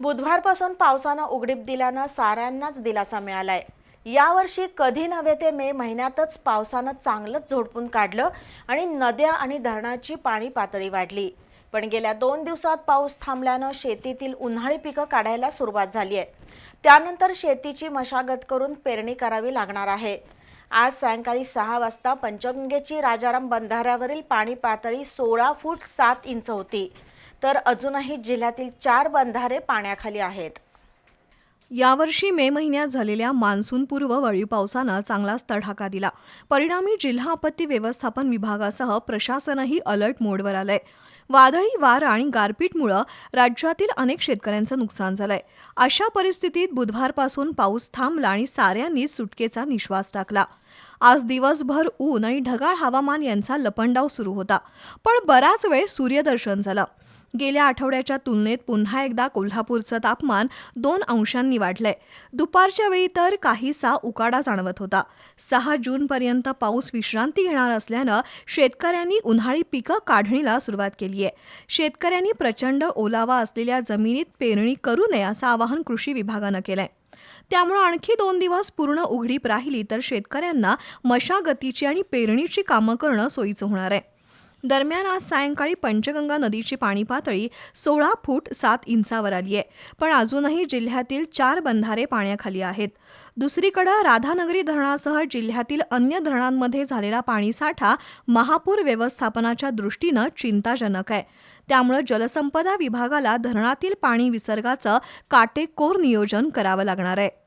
बुधवारपासून पावसानं उघडीप दिल्यानं साऱ्यांनाच दिलासा मिळालाय. यावर्षी कधी नव्हे ते मे महिन्यातच पावसानं चांगलंच झोडपून काढलं आणि नद्या आणि धरणाची पाणी पातळी वाढली. पण गेल्या दोन दिवसात पाऊस थांबल्यानं शेतीतील उन्हाळी पिकं काढायला सुरुवात झाली आहे. त्यानंतर शेतीची मशागत करून पेरणी करावी लागणार आहे. आज सायंकाळी सहा वाजता पंचगंगेची राजाराम बंधाऱ्यावरील पाणी पातळी सोळा फूट सात इंच होती. तर अजूनही जिल्ह्यातील चार बंधारे पाण्याखाली आहेत. यावर्षी मे महिन्यात झालेल्या मान्सूनपूर्व वळीव पावसानं चांगलाच तडाखा दिला. परिणामी जिल्हा आपत्ती व्यवस्थापन विभागासह प्रशासनही अलर्ट मोडवर आलंय. वादळी वारा आणि गारपीटमुळं राज्यातील अनेक शेतकऱ्यांचं नुकसान झालंय. अशा परिस्थितीत बुधवारपासून पाऊस थांबला आणि साऱ्यांनीच सुटकेचा निश्वास टाकला. आज दिवसभर ऊन आणि ढगाळ हवामान यांचा लपंडाव सुरू होता. पण बराच वेळ सूर्यदर्शन झालं. गेल्या आठवड्याच्या तुलनेत पुन्हा एकदा कोल्हापूरचं तापमान दोन अंशांनी वाढलंय. दुपारच्या वेळी तर काहीसा उकाडा जाणवत होता. सहा जूनपर्यंत पाऊस विश्रांती घेणार असल्यानं शेतकऱ्यांनी उन्हाळी पिकं काढणीला सुरुवात केली आहे. शेतकऱ्यांनी प्रचंड ओलावा असलेल्या जमिनीत पेरणी करू नये असं आवाहन कृषी विभागानं केलंय. त्यामुळे आणखी दोन दिवस पूर्ण उघडीप राहिली तर शेतकऱ्यांना मशागतीची आणि पेरणीची कामं करणं सोयीचं होणार आहे. दरम्यान आज सायंकाळी पंचगंगा नदीची पाणी पातळी सोळा फूट सात इंचावर आली आहे. पण अजूनही जिल्ह्यातील चार बंधारे पाण्याखाली आहेत. दुसरीकडे राधानगरी धरणासह जिल्ह्यातील अन्य धरणांमध्ये झालेला पाणीसाठा महापूर व्यवस्थापनाच्या दृष्टीनं चिंताजनक आहे. त्यामुळे जलसंपदा विभागाला धरणातील पाणी विसर्गाचं काटेकोर नियोजन करावं लागणार आहे.